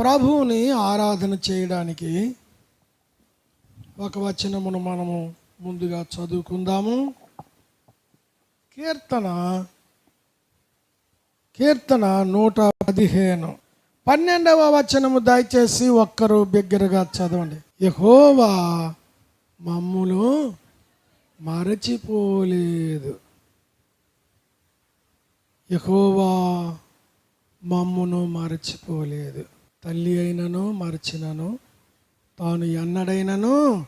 ప్రభువుని ఆరాధన చేయడానికి ఒక వచనమును మనము ముందుగా చదువుకుందాము. కీర్తన కీర్తన నూట పదిహేను. పన్నెండవ వచనము దయచేసి ఒక్కరు బిగ్గరగా చదవండి. యహోవా మమ్ములు మరచిపోలేదు. యహోవా మమ్మును మరచిపోలేదు. తల్లి అయినను మరచినను తాను ఎన్నడైనను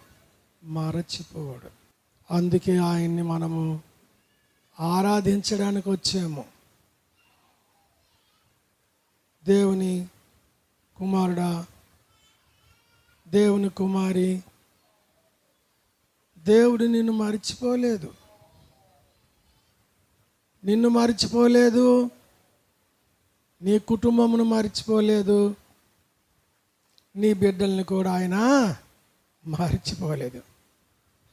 మరచిపోడు. అందుకే ఆయన్ని మనము ఆరాధించడానికి వచ్చాము. దేవుని కుమారుడా దేవుని కుమారి దేవుడు నిన్ను మర్చిపోలేదు. నిన్ను మర్చిపోలేదు నీ కుటుంబమును మర్చిపోలేదు నీ బిడ్డల్ని కూడా ఆయన మర్చిపోలేదు.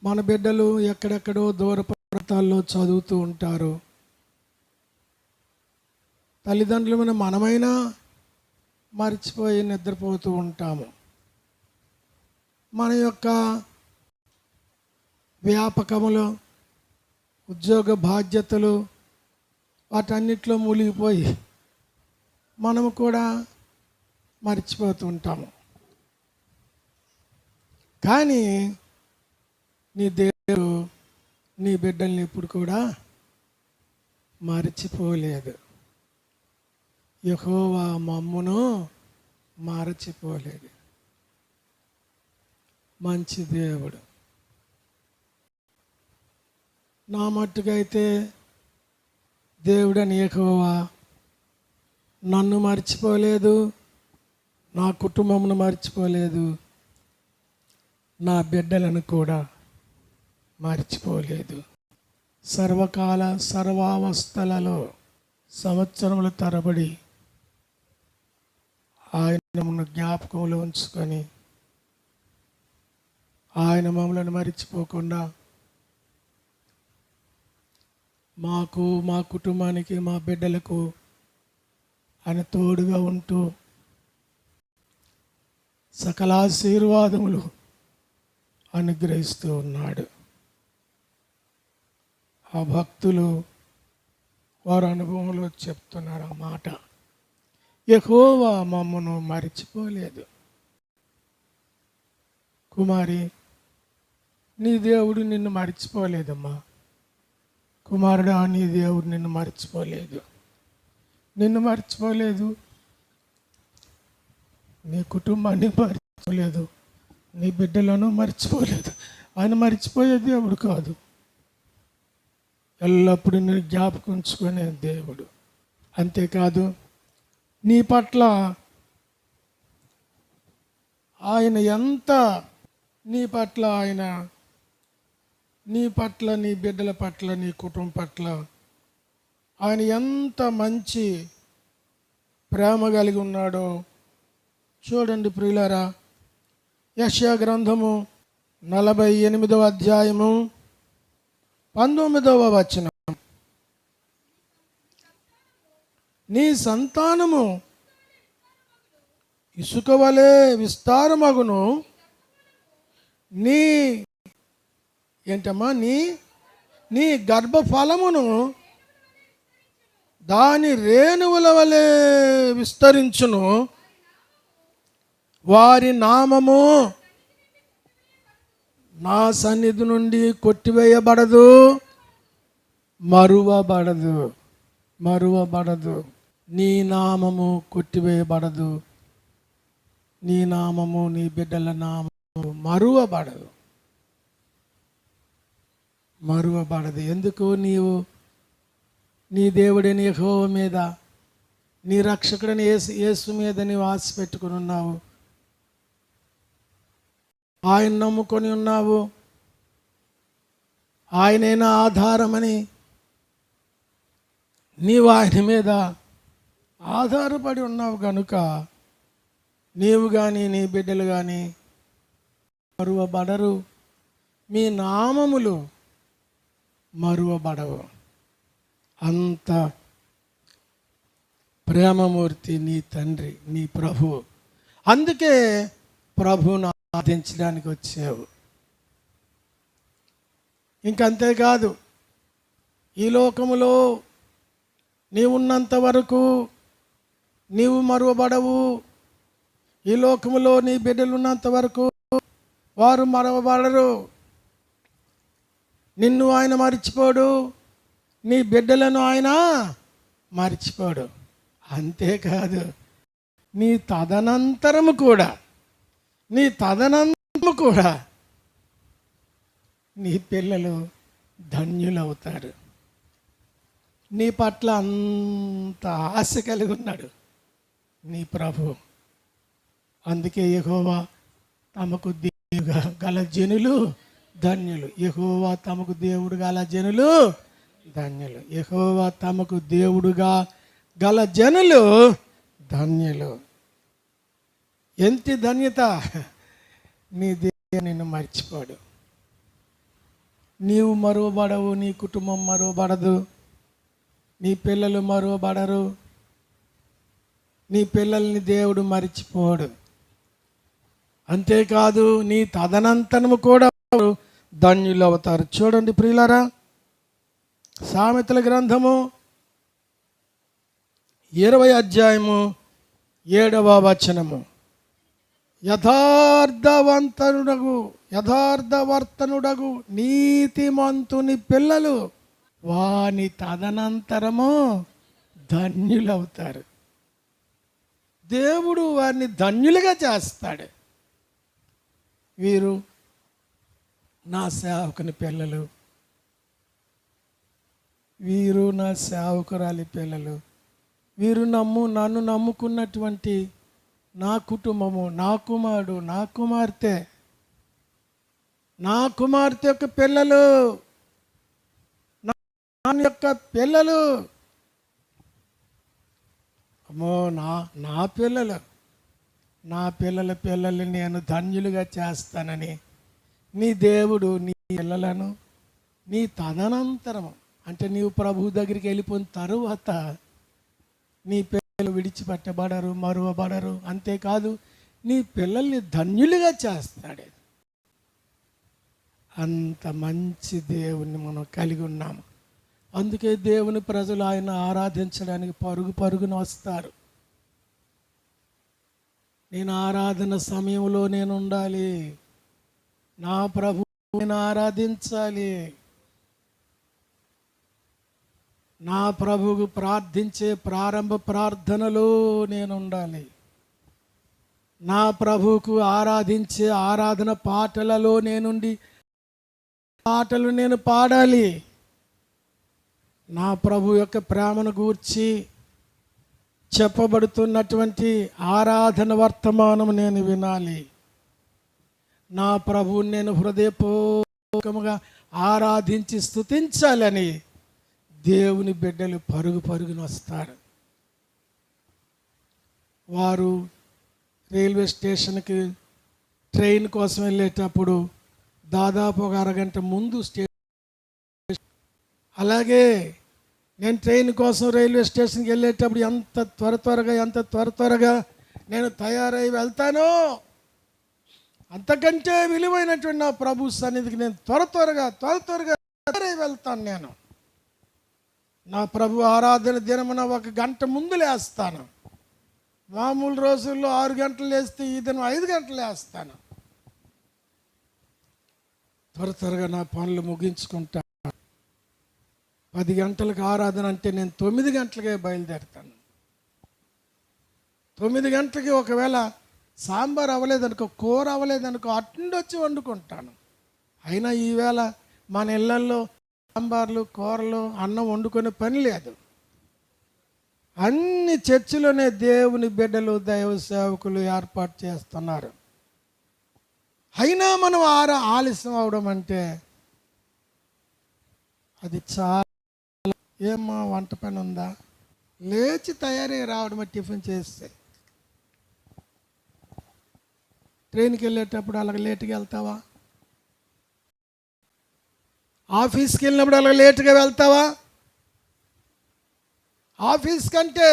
మన బిడ్డలు ఎక్కడెక్కడో దూర ప్రాంతాల్లో చదువుతూ ఉంటారు. తల్లిదండ్రులమైన మనమైనా మర్చిపోయి నిద్రపోతూ ఉంటాము. మన యొక్క వ్యాపకములు ఉద్యోగ బాధ్యతలు వాటన్నిటిలో మూలిగిపోయి మనము కూడా మర్చిపోతూ ఉంటాము. కానీ నీ దేవుడు నీ బిడ్డల్ని ఇప్పుడు కూడా మరచిపోలేదు. యహోవా మమ్మును మరచిపోలేదు. మంచి దేవుడు. నా మట్టుకైతే దేవుడని యెహోవా నన్ను మర్చిపోలేదు నా కుటుంబమును మర్చిపోలేదు నా బిడ్డలను కూడా మర్చిపోలేదు. సర్వకాల సర్వావస్థలలో సంవత్సరముల తరబడి ఆయనను జ్ఞాపకంలో ఉంచుకొని ఆయన మమ్మలను మరిచిపోకుండా మాకు మా కుటుంబానికి మా బిడ్డలకు ఆయన తోడుగా ఉంటూ సకల ఆశీర్వాదములు అనుగ్రహిస్తూ ఉన్నాడు. ఆ భక్తులు వారు అనుభవంలో చెప్తున్నారు ఆ మాట. ఎహోవా మమ్మను మరిచిపోలేదు. కుమారి నీ దేవుడు నిన్ను మరిచిపోలేదమ్మా. కుమారుడా నీ దేవుడు నిన్ను మర్చిపోలేదు. నిన్ను మర్చిపోలేదు. నీ కుటుంబాన్ని మర్చిపోలేదు. నీ బిడ్డలను మర్చిపోలేదు. ఆయన మర్చిపోయే దేవుడు కాదు. ఎల్లప్పుడూ నేను జ్ఞాపకం ఉంచుకునే దేవుడు. అంతేకాదు నీ పట్ల ఆయన ఎంత నీ పట్ల ఆయన నీ పట్ల నీ బిడ్డల పట్ల నీ కుటుంబం పట్ల ఆయన ఎంత మంచి ప్రేమ కలిగి ఉన్నాడో చూడండి ప్రియులారా. యశ్యా గ్రంథము నలభై ఎనిమిదవ అధ్యాయము పంతొమ్మిదవ వచనం. నీ సంతానము ఇసుక వలె విస్తారమగును. నీ ఏంటమ్మా? నీ నీ గర్భఫలమును దాని రేణువుల వలె విస్తరించును. వారి నామము నా సన్నిధి నుండి కొట్టివేయబడదు మరువబడదు మరువబడదు. నీ నామము కొట్టివేయబడదు నీ నామము నీ బిడ్డల నామము మరువబడదు. మరువబడదు. ఎందుకు నీవు? నీ దేవుడిని యెహోవా మీద నీ రక్షకుడని యేసు యేసు మీద నీవు ఆశ పెట్టుకుని ఉన్నావు. ఆయన నమ్ముకొని ఉన్నావు. ఆయనైనా ఆధారమని. నీవు ఆయన మీద ఆధారపడి ఉన్నావు కనుక నీవు కానీ నీ బిడ్డలు కానీ మరువబడరు. మీ నామములు మరువబడవు. అంత ప్రేమమూర్తి నీ తండ్రి నీ ప్రభు. అందుకే ప్రభు నా సాధించడానికి వచ్చావు. ఇంకంతేకాదు ఈ లోకములో నీవున్నంత వరకు నీవు మరువబడవు. ఈ లోకములో నీ బిడ్డలు ఉన్నంత వరకు వారు మరవబడరు. నిన్ను ఆయన మరిచిపోడు నీ బిడ్డలను ఆయన మరిచిపోడు. అంతేకాదు నీ తదనంతరము కూడా నీ తదనంతము కూడా నీ పిల్లలు ధన్యులవుతారు. నీ పట్ల అంత ఆశ కలిగి ఉన్నాడు నీ ప్రభు. అందుకే యెహోవా తమకు దేవుగా గల జనులు ధన్యులు. ఎహోవా తమకు దేవుడు గల జనులు ధన్యులు. యెహోవా తమకు దేవుడుగా గల జనులు ధన్యులు. ఎంత ధన్యత? నీ దేవుడు నిన్ను మర్చిపోడు. నీవు మరువబడవు నీ కుటుంబం మరువబడదు నీ పిల్లలు మరువబడరు నీ పిల్లల్ని దేవుడు మరిచిపోడు. అంతేకాదు నీ తదనంతరము కూడా ధన్యులు అవుతారు. చూడండి ప్రియులారా సామెతల గ్రంథము ఇరవై అధ్యాయము ఏడవ వచనము. యథార్థవంతనుడగు యథార్థవర్తనుడగు నీతిమంతుని పిల్లలు వాని తదనంతరము ధన్యులవుతారు. దేవుడు వారిని ధన్యులుగా చేస్తాడు. వీరు నా సేవకుని పిల్లలు. వీరు నా సేవకురాలి పిల్లలు. వీరు నమ్ము నన్ను నమ్ముకున్నటువంటి నా కుటుంబము నా కుమారుడు నా కుమార్తె నా కుమార్తె యొక్క పిల్లలు నా యొక్క పిల్లలు. అమ్మో నా నా పిల్లలు నా పిల్లల పిల్లల్ని నేను ధన్యులుగా చేస్తానని నీ దేవుడు నీ పిల్లలను నీ తదనంతరము అంటే నీవు ప్రభు దగ్గరికి వెళ్ళిపోయిన తరువాత నీ పిల్లలు విడిచిపెట్టబడరు మరువబడరు. అంతేకాదు నీ పిల్లల్ని ధన్యులుగా చేస్తాడు. అంత మంచి దేవుణ్ణి మనం కలిగి ఉన్నాము. అందుకే దేవుని ప్రజలు ఆయన ఆరాధించడానికి పరుగు పరుగున వస్తారు. నేను ఆరాధన సమయంలో నేను ఉండాలి. నా ప్రభు నేను ఆరాధించాలి. నా ప్రభువు ప్రార్థించే ప్రారంభ ప్రార్థనలో నేను ఉండాలి నా ప్రభువుకు ఆరాధించే ఆరాధన పాటలలో నేనుండి పాటలు నేను పాడాలి. నా ప్రభు యొక్క ప్రేమను గూర్చి చెప్పబడుతున్నటువంటి ఆరాధన వర్తమానం నేను వినాలి. నా ప్రభువుని నేను హృదయపూర్వకముగా ఆరాధించి స్థుతించాలని దేవుని బిడ్డలు పరుగు పరుగున వస్తారు. వారు రైల్వే స్టేషన్కి ట్రైన్ కోసం వెళ్ళేటప్పుడు దాదాపు ఒక అరగంట ముందు స్టే అలాగే నేను ట్రైన్ కోసం రైల్వే స్టేషన్కి వెళ్ళేటప్పుడు ఎంత త్వర త్వరగా ఎంత త్వర త్వరగా నేను తయారై వెళ్తానో అంతకంటే విలువైనటువంటి నా ప్రభు సన్నిధికి నేను త్వర త్వరగా త్వర త్వరగా తయారై వెళ్తాను నేను. నా ప్రభు ఆరాధన దినమున ఒక గంట ముందు లేస్తాను. మామూలు రోజుల్లో ఆరు గంటలు లేస్తే ఈ దినం ఐదు గంటలు లేస్తాను. త్వర త్వరగా నా పనులు ముగించుకుంటా. పది గంటలకు ఆరాధన అంటే నేను తొమ్మిది గంటలకే బయలుదేరుతాను. తొమ్మిది గంటలకి ఒకవేళ సాంబార్ అవ్వలేదనుకో కూర అవ్వలేదనుకో అట్నుండి వచ్చి వండుకుంటాను. అయినా ఈవేళ మన ఇళ్ళల్లో సాంబార్లు కూరలు అన్నం వండుకునే పని లేదు. అన్ని చర్చిలోనే దేవుని బిడ్డలు దైవ సేవకులు ఏర్పాటు చేస్తున్నారు. అయినా మనం ఆర ఆలస్యం అవడం అంటే అది చాలా ఏమ్మా వంట పని ఉందా? లేచి తయారై రావడం టిఫిన్ చేస్తే. ట్రైన్కి వెళ్ళేటప్పుడు అలాగ లేట్గా వెళ్తావా? ఆఫీస్కి వెళ్ళినప్పుడు అలా లేటుగా వెళ్తావా? ఆఫీస్ కంటే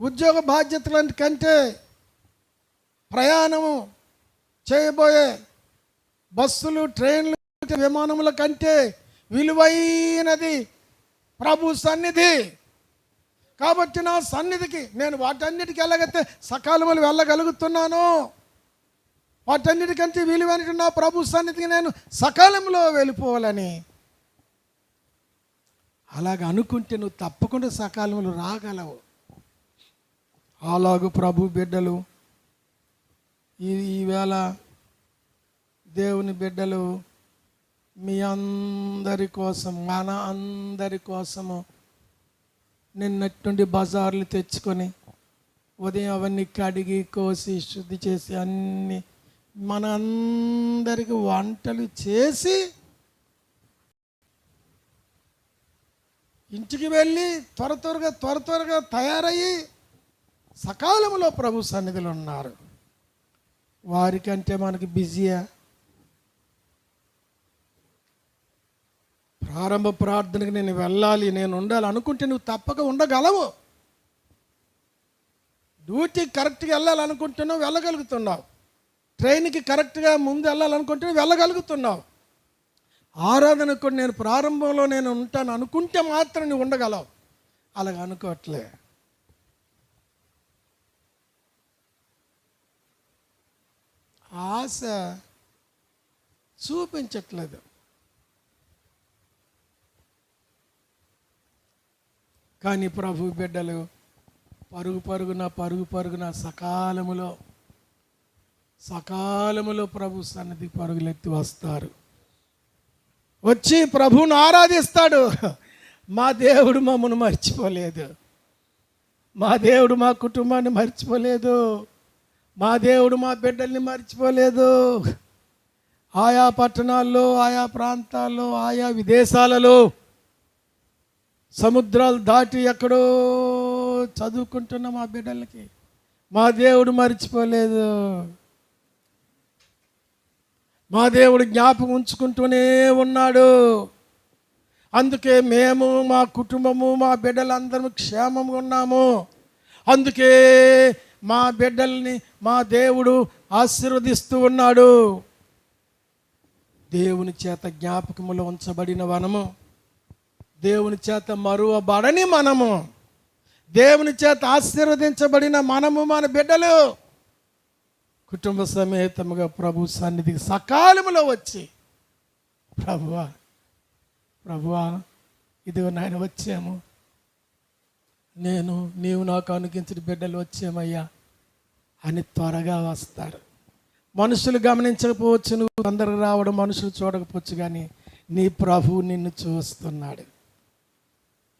ఉద్యోగ బాధ్యతల కంటే ప్రయాణము చేయబోయే బస్సులు ట్రైన్లు విమానముల కంటే విలువైనది ప్రభు సన్నిధి. కాబట్టి నా సన్నిధికి నేను వాటన్నిటికీ వెళ్ళగతే సకాలంలో వెళ్ళగలుగుతున్నాను వాటన్నిటికంటే విలువైన నా ప్రభు సన్నిధికి నేను సకాలంలో వెళ్ళిపోవాలని. అలాగ అనుకుంటే నువ్వు తప్పకుండా సకాలంలో రాగలవు. అలాగ ప్రభు బిడ్డలు ఈ ఈవేళ దేవుని బిడ్డలు మీ అందరి కోసం మన అందరి కోసము నిన్నట్టుండి బజార్లు తెచ్చుకొని ఉదయం అవన్నీ కడిగి కోసి శుద్ధి చేసి అన్నీ మన అందరికి వంటలు చేసి ఇంటికి వెళ్ళి త్వర త్వరగా త్వర త్వరగా తయారయ్యి సకాలంలో ప్రభు సన్నిధిలో ఉన్నారు. వారికంటే మనకి బిజీయా? ప్రారంభ ప్రార్థనకి నేను వెళ్ళాలి నేను ఉండాలి అనుకుంటే నువ్వు తప్పక ఉండగలవు. డ్యూటీ కరెక్ట్గా వెళ్ళాలనుకుంటున్నావు వెళ్ళగలుగుతున్నావు. ట్రైన్కి కరెక్ట్గా ముందు వెళ్ళాలనుకుంటే వెళ్ళగలుగుతున్నావు. ఆరాధనకు నేను ప్రారంభంలో నేను ఉంటాను అనుకుంటే మాత్రం నువ్వు ఉండగలవు. అలాగ అనుకోవట్లే. ఆశ చూపించట్లేదు. కానీ ప్రభు బిడ్డలు పరుగు పరుగున పరుగు పరుగున సకాలములో సకాలములో ప్రభు సన్నిధి పరుగులెత్తి వస్తారు. వచ్చి ప్రభువును ఆరాధిస్తాడు. మా దేవుడు మమ్మను మర్చిపోలేదు. మా దేవుడు మా కుటుంబాన్ని మర్చిపోలేదు. మా దేవుడు మా బిడ్డల్ని మర్చిపోలేదు. ఆయా పట్టణాల్లో ఆయా ప్రాంతాల్లో ఆయా విదేశాలలో సముద్రాలు దాటి ఎక్కడో చదువుకుంటున్న మా బిడ్డలకి మా దేవుడు మర్చిపోలేదు. మా దేవుడు జ్ఞాపకం ఉంచుకుంటూనే ఉన్నాడు. అందుకే మేము మా కుటుంబము మా బిడ్డలందరము క్షేమంగా ఉన్నాము. అందుకే మా బిడ్డల్ని మా దేవుడు ఆశీర్వదిస్తూ ఉన్నాడు. దేవుని చేత జ్ఞాపకములో ఉంచబడిన వనము దేవుని చేత మరువబడని మనము దేవుని చేత ఆశీర్వదించబడిన మనము మన బిడ్డలు. కుటుంబ సమేతముగా ప్రభు సన్నిధికి సకాలములో వచ్చి ప్రభువా ప్రభువా ఇదిగో నాయన వచ్చాము. నేను నీవు నాకు అనుగించిన బిడ్డలు వచ్చామయ్యా. అని త్వరగా వస్తారు. మనుషులు గమనించకపోవచ్చు నువ్వు తొందరగా రావడం మనుషులు చూడకపోవచ్చు కానీ నీ ప్రభు నిన్ను చూస్తున్నాడు.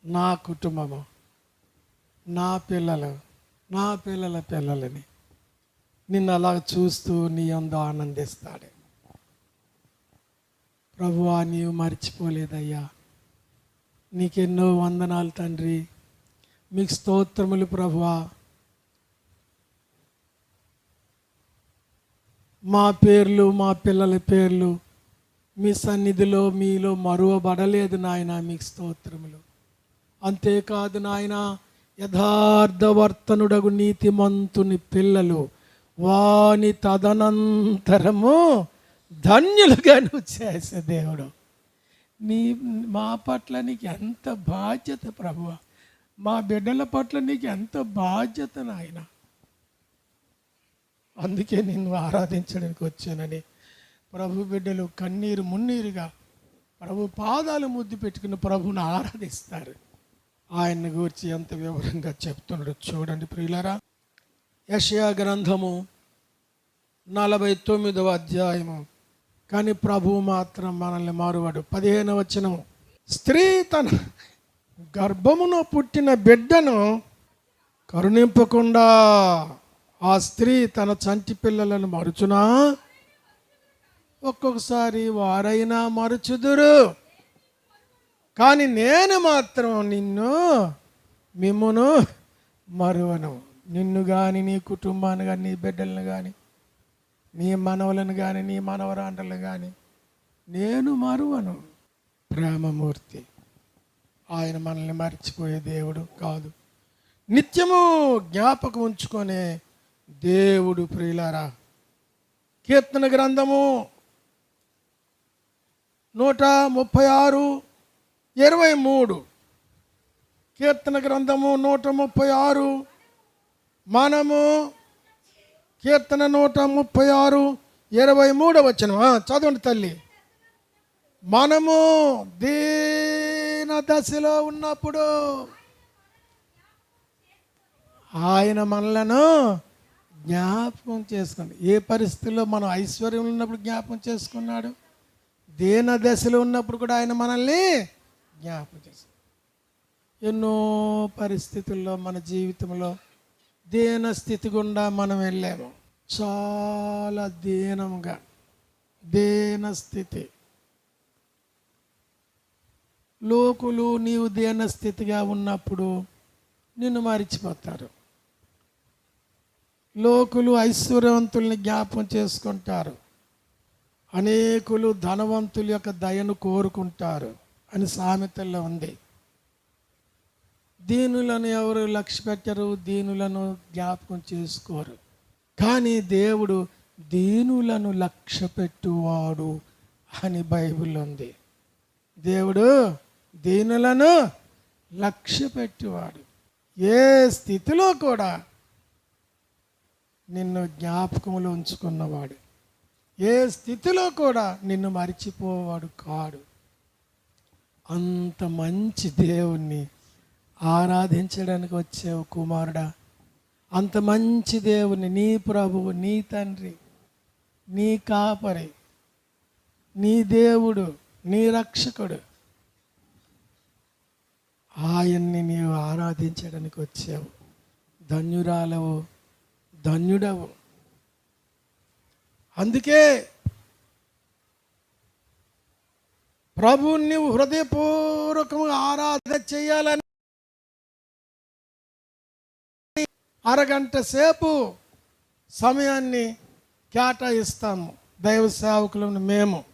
నా కుటుంబము నా పిల్లలు నా పిల్లల పిల్లలని నిన్ను అలా చూస్తూ నీ అందు ఆనందిస్తాడు. ప్రభువా నీవు మర్చిపోలేదయ్యా. నీకెన్నో వందనాలు తండ్రి. మీకు స్తోత్రములు ప్రభువా. మా పేర్లు మా పిల్లల పేర్లు మీ సన్నిధిలో మీలో మరువబడలేదు నాయన మీకు స్తోత్రములు. అంతేకాదు నాయన యథార్థవర్తనుడగు నీతిమంతుని పిల్లలు వాని తదనంతరము ధన్యులుగా నువ్వు చేసే దేవుడు. నీ మా పట్ల నీకు ఎంత బాధ్యత ప్రభువ. మా బిడ్డల పట్ల నీకు ఎంత బాధ్యత నాయన. అందుకే నిన్ను ఆరాధించడానికి వచ్చానని ప్రభు బిడ్డలు కన్నీరు మున్నీరుగా ప్రభు పాదాలు ముద్దు పెట్టుకుని ప్రభుని ఆరాధిస్తారు. ఆయన్ని గురించి ఎంత వివరంగా చెప్తున్నాడు చూడండి ప్రియులరా. యషయా గ్రంథము నలభై తొమ్మిదవ అధ్యాయము. కానీ ప్రభువు మాత్రం మనల్ని మారువాడు. పదిహేను వచనము. స్త్రీ తన గర్భమున పుట్టిన బిడ్డను కరుణింపకుండా ఆ స్త్రీ తన చంటి పిల్లలను మరుచునా? ఒక్కొక్కసారి వారైనా మరుచుదురు. కానీ నేను మాత్రం నిన్ను మిమ్మును మరువను. నిన్ను కానీ నీ కుటుంబాన్ని కానీ నీ బిడ్డలను కానీ నీ మనవలను కానీ నీ మనవరాండలను కానీ నేను మరువను. ప్రేమమూర్తి ఆయన మనల్ని మర్చిపోయే దేవుడు కాదు. నిత్యము జ్ఞాపకం ఉంచుకునే దేవుడు ప్రియులారా కీర్తన గ్రంథము నూట ముప్పై ఆరు ఇరవై మూడు. కీర్తన గ్రంథము నూట ముప్పై ఆరు మనము కీర్తన నూట ముప్పై ఆరు ఇరవై మూడవ వచ్చిన చదవండి తల్లి. మనము దీన దశలో ఉన్నప్పుడు ఆయన మనలను జ్ఞాపకం చేసుకుంది ఏ పరిస్థితుల్లో మనం ఐశ్వర్యం ఉన్నప్పుడు జ్ఞాపకం చేసుకున్నాడు? దీన దశలో ఉన్నప్పుడు కూడా ఆయన మనల్ని జ్ఞాపకం చేసుకున్నాడు. ఎన్నో పరిస్థితుల్లో మన జీవితంలో దీన స్థితి గుండా మనం వెళ్ళాము. చాలా దీనంగా దీన స్థితి. లోకులు నీవు దీన స్థితిగా ఉన్నప్పుడు నిన్ను మరిచిపోతారు. లోకులు ఐశ్వర్యవంతుల్ని జ్ఞాపం చేసుకుంటారు. అనేకులు ధనవంతుల యొక్క దయను కోరుకుంటారు అని సామెతల్లో ఉంది. దీనులను ఎవరు లక్ష్య పెట్టరు? దీనులను జ్ఞాపకం చేసుకోరు. కానీ దేవుడు దీనులను లక్ష్య పెట్టువాడు అని బైబిల్ ఉంది. దేవుడు దీనులను లక్ష్య పెట్టువాడు. ఏ స్థితిలో కూడా నిన్ను జ్ఞాపకంలో ఉంచుకున్నవాడు. ఏ స్థితిలో కూడా నిన్ను మరిచిపోవాడు కాడు. అంత మంచి దేవుణ్ణి ఆరాధించడానికి వచ్చావు కుమారుడా. అంత మంచి దేవుని నీ ప్రభువు నీ తండ్రి నీ కాపరి నీ దేవుడు నీ రక్షకుడు. ఆయన్ని నీవు ఆరాధించడానికి వచ్చావు. ధన్యురాలవు ధన్యుడవు. అందుకే ప్రభువుని హృదయపూర్వకంగా ఆరాధన చేయాలని అరగంట సేపు సమయాన్ని కేటాయిస్తాము. దైవ సేవకులను మేము.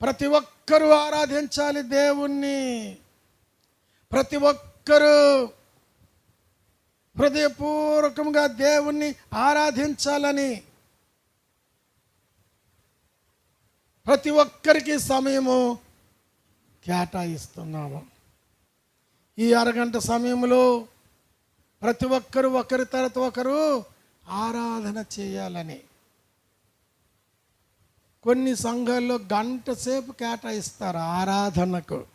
ప్రతి ఒక్కరూ ఆరాధించాలి దేవుణ్ణి. ప్రతి ఒక్కరూ హృదయపూర్వకంగా దేవుణ్ణి ఆరాధించాలని. ప్రతి ఒక్కరికి సమయము కేటాయిస్తున్నాము. ఈ అరగంట సమయంలో ప్రతి ఒక్కరు ఒకరి తర్వాత ఒకరు ఆరాధన చేయాలని. కొన్ని సంఘాల్లో గంట సేపు కేటాయిస్తారు ఆరాధనకు.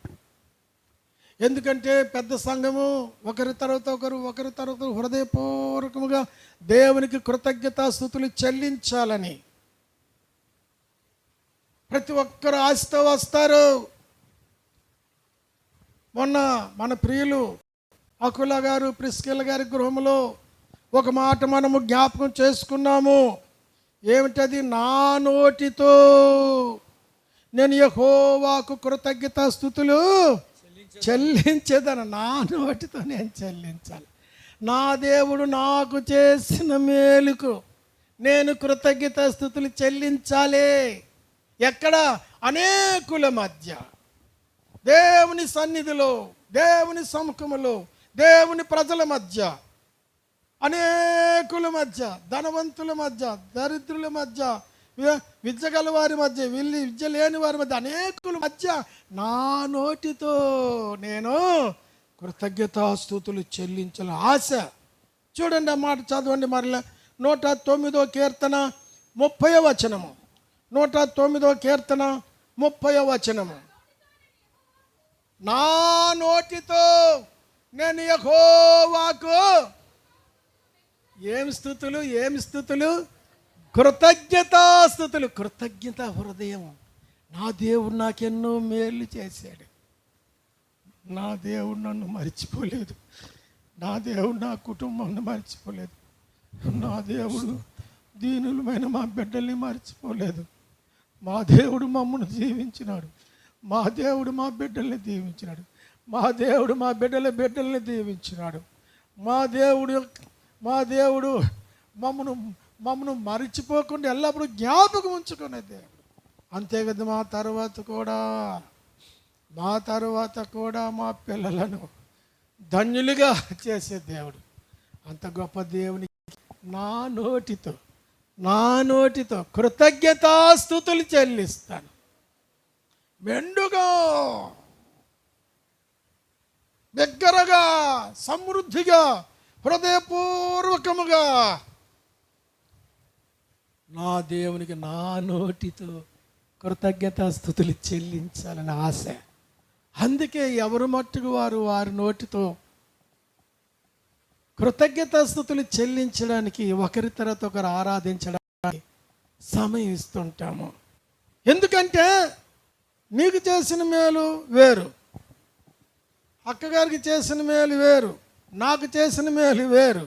ఎందుకంటే పెద్ద సంఘము ఒకరి తర్వాత ఒకరు ఒకరి తర్వాత హృదయపూర్వకముగా దేవునికి కృతజ్ఞతాస్థుతులు చెల్లించాలని. ప్రతి ఒక్కరు ఆశతో వస్తారు. మొన్న మన ప్రియులు అకుల గారు ప్రిస్కిల్ గారి గృహంలో ఒక మాట మనము జ్ఞాపకం చేసుకున్నాము. ఏమిటది? నా నోటితో నేను యహోవాకు కృతజ్ఞత స్థుతులు చెల్లించేదను. నా నోటితో నేను చెల్లించాలి. నా దేవుడు నాకు చేసిన మేలుకు నేను కృతజ్ఞత స్థుతులు చెల్లించాలి. ఎక్కడ? అనేకుల మధ్య. దేవుని సన్నిధిలో దేవుని సముఖములో దేవుని ప్రజల మధ్య అనేకుల మధ్య ధనవంతుల మధ్య దరిద్రుల మధ్య విద్య గల వారి మధ్య వీళ్ళు విద్య లేని వారి మధ్య అనేకుల మధ్య నా నోటితో నేను కృతజ్ఞతాస్థుతులు చెల్లించాల ఆశ. చూడండి ఆ మాట చదవండి మరలా నూట తొమ్మిదో కీర్తన ముప్పై వచనము. నూట తొమ్మిదో కీర్తన ముప్పై వచనము. నా నోటితో నేను యహోవాకు ఏమి స్థుతులు ఏమి స్థుతులు? కృతజ్ఞతాస్థుతులు కృతజ్ఞత హృదయం. నా దేవుడు నాకెన్నో మేలు చేశాడు. నా దేవుడు నన్ను మర్చిపోలేదు. నా దేవుడు నా కుటుంబాన్ని మర్చిపోలేదు. నా దేవుడు దీనులమైన మా బిడ్డల్ని మర్చిపోలేదు. మా దేవుడు మమ్మల్ని జీవించినాడు మా దేవుడు మా బిడ్డల్ని దీవించినాడు. మా దేవుడు మా బిడ్డల బిడ్డల్ని దీవించినాడు. మా దేవుడు మా దేవుడు మమ్మను మమ్మను మరిచిపోకుండా ఎల్లప్పుడూ జ్ఞాపకం ఉంచుకునే దేవుడు. అంతే కదా మా తర్వాత కూడా మా తర్వాత కూడా మా పిల్లలను ధన్యులుగా చేసే దేవుడు. అంత గొప్ప దేవుని నా నోటితో నా నోటితో కృతజ్ఞతాస్థుతులు చెల్లిస్తాను. మెండుగా దగ్గరగా సమృద్ధిగా హృదయపూర్వకముగా. నా దేవునికి నా నోటితో కృతజ్ఞతాస్థుతులు చెల్లించాలని ఆశ. అందుకే ఎవరు మట్టుకు వారు వారి నోటితో కృతజ్ఞతాస్థుతులు చెల్లించడానికి ఒకరి తర్వాత ఒకరు ఆరాధించడానికి సమయం ఇస్తుంటాము. ఎందుకంటే నీకు చేసిన మేలు వేరు. అక్కగారికి చేసిన మేలు వేరు నాకు చేసిన మేలు వేరు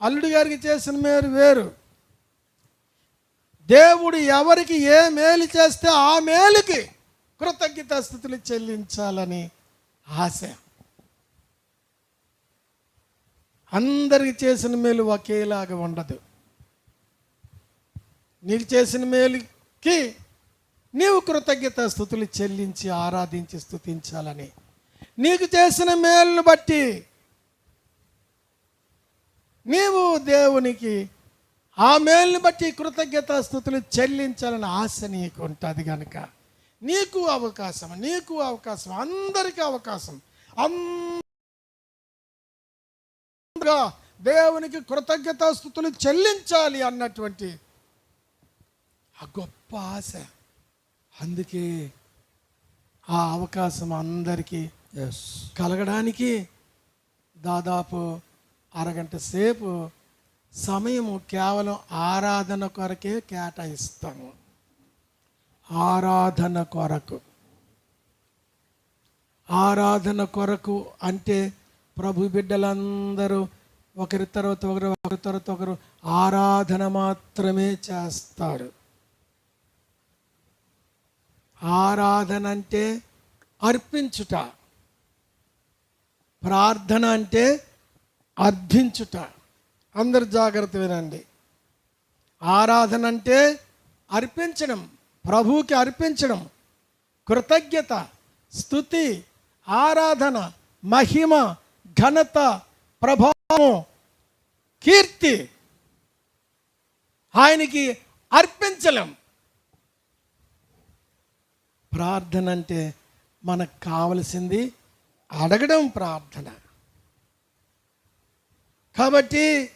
అల్లుడి గారికి చేసిన మేలు వేరు. దేవుడు ఎవరికి ఏ మేలు చేస్తే ఆ మేలుకి కృతజ్ఞతాస్థుతులు చెల్లించాలని ఆశ. అందరికి చేసిన మేలు ఒకేలాగా ఉండదు. నీకు చేసిన మేలుకి నీవు కృతజ్ఞత స్థుతులు చెల్లించి ఆరాధించి స్థుతించాలని నీకు చేసిన మేలును బట్టి నీవు దేవునికి ఆ మేలుని బట్టి కృతజ్ఞత స్థుతులు చెల్లించాలని ఆశ నీకు ఉంటుంది కనుక నీకు అవకాశం నీకు అవకాశం అందరికీ అవకాశం. అందగా దేవునికి కృతజ్ఞత స్థుతులు చెల్లించాలి అన్నటువంటి ఆ గొప్ప ఆశ. అందుకే ఆ అవకాశం అందరికీ కలగడానికి దాదాపు అరగంట సేపు సమయము కేవలం ఆరాధన కొరకే కేటాయిస్తాము. ఆరాధన కొరకు. ఆరాధన కొరకు అంటే ప్రభు బిడ్డలందరూ ఒకరి తర్వాత ఒకరు ఒకరి తర్వాత ఒకరు ఆరాధన మాత్రమే చేస్తారు. ఆరాధన అంటే అర్పించుట. ప్రార్థన అంటే అర్థించుట. అందరు జాగ్రత్త వినండి. ఆరాధన అంటే అర్పించడం ప్రభువుకి అర్పించడం. కృతజ్ఞత స్థుతి ఆరాధన మహిమ ఘనత ప్రభావం కీర్తి. ఆయనకి అర్పించలేం. ప్రార్థన అంటే మనకు కావలసింది అడగడం ప్రార్థన. కాబట్టి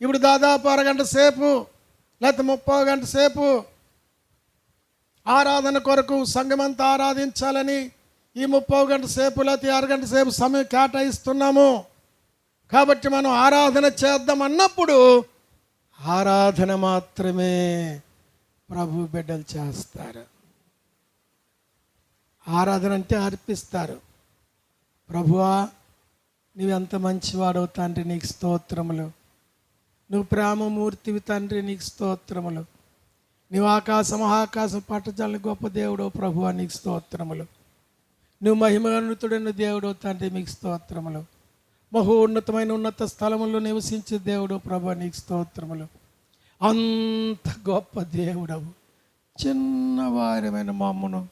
ఇప్పుడు దాదాపు అరగంట సేపు లేకపోతే ముప్పై గంట సేపు ఆరాధన కొరకు సంఘమంతా ఆరాధించాలని ఈ ముప్పై గంట సేపు లేకపోతే అరగంట సేపు సమయం కేటాయిస్తున్నాము. కాబట్టి మనం ఆరాధన చేద్దాం అన్నప్పుడు ఆరాధన మాత్రమే ప్రభు బిడ్డలు చేస్తారు. ఆరాధన అంటే అర్పిస్తారు. ప్రభువా నువ్వెంత మంచివాడవు తండ్రి నీకు స్తోత్రములు. నువ్వు ప్రేమమూర్తివి తండ్రి నీకు స్తోత్రములు. నువ్వు ఆకాశం మహాకాశం పట్టజాలని గొప్ప దేవుడు ప్రభువా నీకు స్తోత్రములు. నువ్వు మహిమగనుతుడైన దేవుడు తండ్రి మీకు స్తోత్రములు. మహోన్నతమైన ఉన్నత స్థలములో నివసించే దేవుడు ప్రభు నీకు స్తోత్రములు. అంత గొప్ప దేవుడవు. చిన్నవారమైన మమ్మను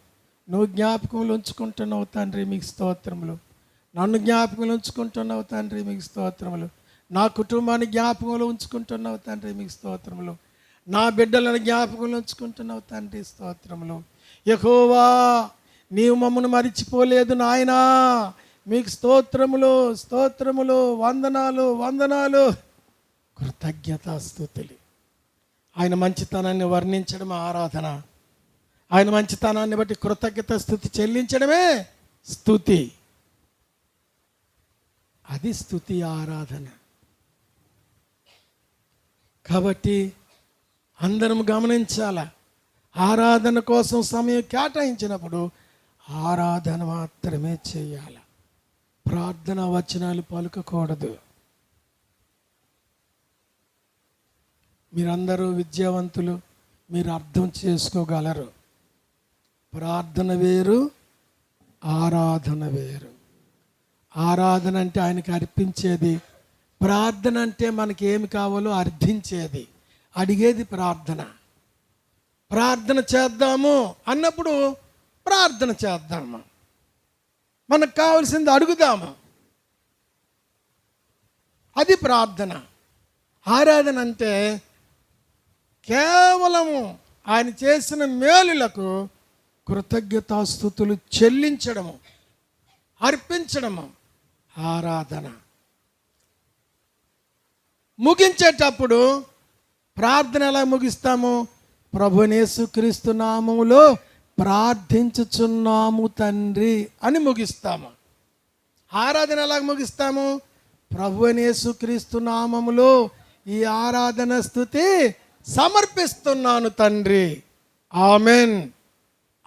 నువ్వు జ్ఞాపకంలో ఉంచుకుంటున్నావు తండ్రి మీకు స్తోత్రములు. నన్ను జ్ఞాపకంలో ఉంచుకుంటున్నావు తండ్రి మీకు స్తోత్రములు. నా కుటుంబాన్ని జ్ఞాపకంలో ఉంచుకుంటున్నావు తండ్రి మీకు స్తోత్రములు. నా బిడ్డలను జ్ఞాపకంలో ఉంచుకుంటున్నావు తండ్రి స్తోత్రములు. యహోవా నీవు మమ్మను మరిచిపోలేదు నాయనా. మీకు స్తోత్రములు స్తోత్రములు వందనాలు వందనాలు. కృతజ్ఞతాస్తుతులు ఆయన మంచితనాన్ని వర్ణించడం ఆరాధన. ఆయన మంచితనాన్ని బట్టి కృతజ్ఞత స్థుతి చెల్లించడమే స్థుతి. అది స్థుతి ఆరాధన. కాబట్టి అందరం గమనించాల? ఆరాధన కోసం సమయం కేటాయించినప్పుడు ఆరాధన మాత్రమే చేయాలి. ప్రార్థన వచనాలు పలుకకూడదు. మీరందరూ విద్యావంతులు మీరు అర్థం చేసుకోగలరు. ప్రార్థన వేరు ఆరాధన వేరు. ఆరాధన అంటే ఆయనకి అర్పించేది. ప్రార్థన అంటే మనకి ఏమి కావాలో అర్థించేది. అడిగేది ప్రార్థన. ప్రార్థన చేద్దాము అన్నప్పుడు ప్రార్థన చేద్దాము. మనకు కావాల్సింది అడుగుదాము. అది ప్రార్థన. ఆరాధన అంటే కేవలము ఆయన చేసిన మేలులకు కృతజ్ఞతాస్థుతులు చెల్లించడము అర్పించడము. ఆరాధన. ముగించేటప్పుడు ప్రార్థన ఎలా ముగిస్తాము? ప్రభునేసుక్రీస్తు నామములో ప్రార్థించుచున్నాము తండ్రి అని ముగిస్తాము. ఆరాధన ఎలా ముగిస్తాము? ప్రభునేసుక్రీస్తు నామములో ఈ ఆరాధన స్థుతి సమర్పిస్తున్నాను తండ్రి. ఆమెన్.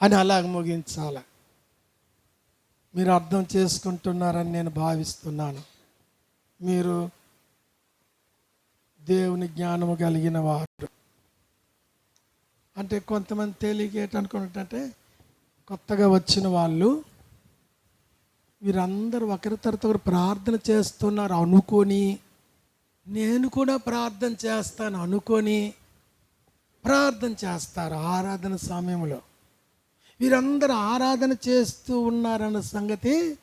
అని అలాగ ముగించాలి. మీరు అర్థం చేసుకుంటున్నారని నేను భావిస్తున్నాను. మీరు దేవుని జ్ఞానము కలిగిన వారు. అంటే కొంతమంది తేలిక ఏంటనుకుంటుంటే కొత్తగా వచ్చిన వాళ్ళు వీరందరూ ఒకరి తర్వాత ఒకరు ప్రార్థన చేస్తున్నారు అనుకొని. నేను కూడా ప్రార్థన చేస్తాను అనుకొని ప్రార్థన చేస్తారు ఆరాధన సమయంలో. వీరందరూ ఆరాధన చేస్తూ ఉన్నారన్న సంగతి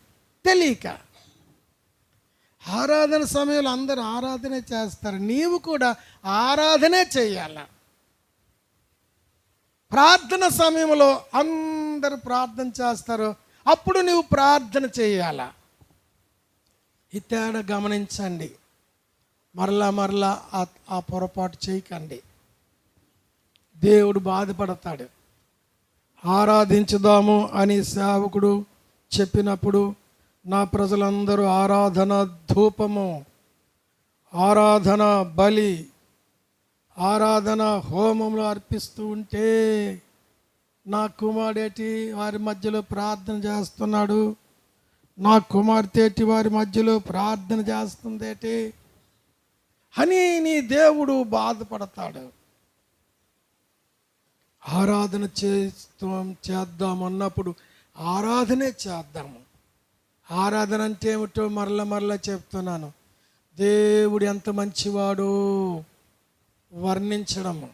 తెలియక. ఆరాధన సమయంలో అందరూ ఆరాధన చేస్తారు. నీవు కూడా ఆరాధనే చేయాల. ప్రార్థన సమయంలో అందరూ ప్రార్థన చేస్తారు. అప్పుడు నువ్వు ప్రార్థన చేయాల. ఈ తేడా గమనించండి. మరలా మరలా ఆ పొరపాటు చేయకండి. దేవుడు బాధపడతాడు. ఆరాధించుదాము అని సేవకుడు చెప్పినప్పుడు నా ప్రజలందరూ ఆరాధన ధూపము ఆరాధన బలి ఆరాధన హోమములు అర్పిస్తూ ఉంటే నా కుమారుడేటి వారి మధ్యలో ప్రార్థన చేస్తున్నాడు. నా కుమార్తెటి వారి మధ్యలో ప్రార్థన చేస్తుందేటి? అని నీ దేవుడు బాధపడతాడు. ఆరాధన చేస్తాం చేద్దాం అన్నప్పుడు ఆరాధనే చేద్దాము. ఆరాధన అంటే ఏమిటో మరల మరల చెప్తున్నాను. దేవుడు ఎంత మంచివాడు వర్ణించడము.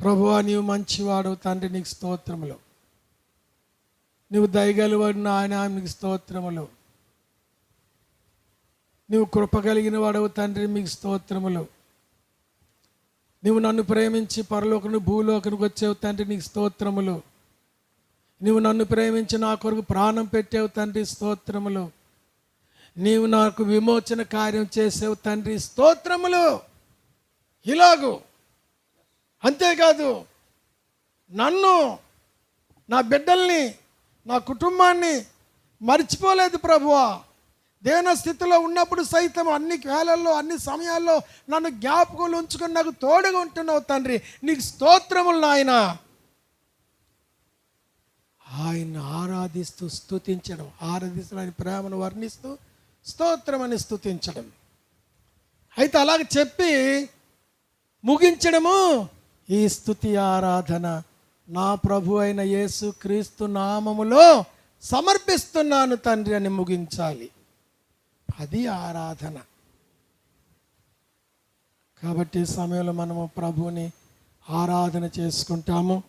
ప్రభువా నీవు మంచివాడు తండ్రి నీకు స్తోత్రములు. నువ్వు దయగలివాడు నాయన మీకు స్తోత్రములు. నువ్వు కృప కలిగిన వాడవు తండ్రి మీకు స్తోత్రములు. నువ్వు నన్ను ప్రేమించి పరలోకను భూలోకనికి వచ్చేవు తండ్రి నీకు స్తోత్రములు. నువ్వు నన్ను ప్రేమించి నా కొరకు ప్రాణం పెట్టేవు తండ్రి స్తోత్రములు. నీవు నాకు విమోచన కార్యం చేసేవు తండ్రి స్తోత్రములు. ఇలాగు. అంతేకాదు నన్ను నా బిడ్డల్ని నా కుటుంబాన్ని మర్చిపోలేదు ప్రభువా. దేన స్థితిలో ఉన్నప్పుడు సైతం అన్ని వేళల్లో అన్ని సమయాల్లో నన్ను జ్ఞాపకం ఉంచుకొని నాకు తోడుగా ఉంటున్నావు తండ్రి. నీకు స్తోత్రములు నాయన. ఆయన ఆరాధిస్తూ స్తుతించడం ఆరాధిస్తూ ఆయన ప్రేమను వర్ణిస్తూ స్తోత్రమని స్తుతించడం. అయితే అలాగ చెప్పి ముగించడము ఈ స్థుతి ఆరాధన నా ప్రభు అయిన యేసు క్రీస్తు నామములో సమర్పిస్తున్నాను తండ్రి అని ముగించాలి. అది ఆరాధన. కాబట్టి సమయంలో మనము ప్రభువుని ఆరాధన చేసుకుంటాము.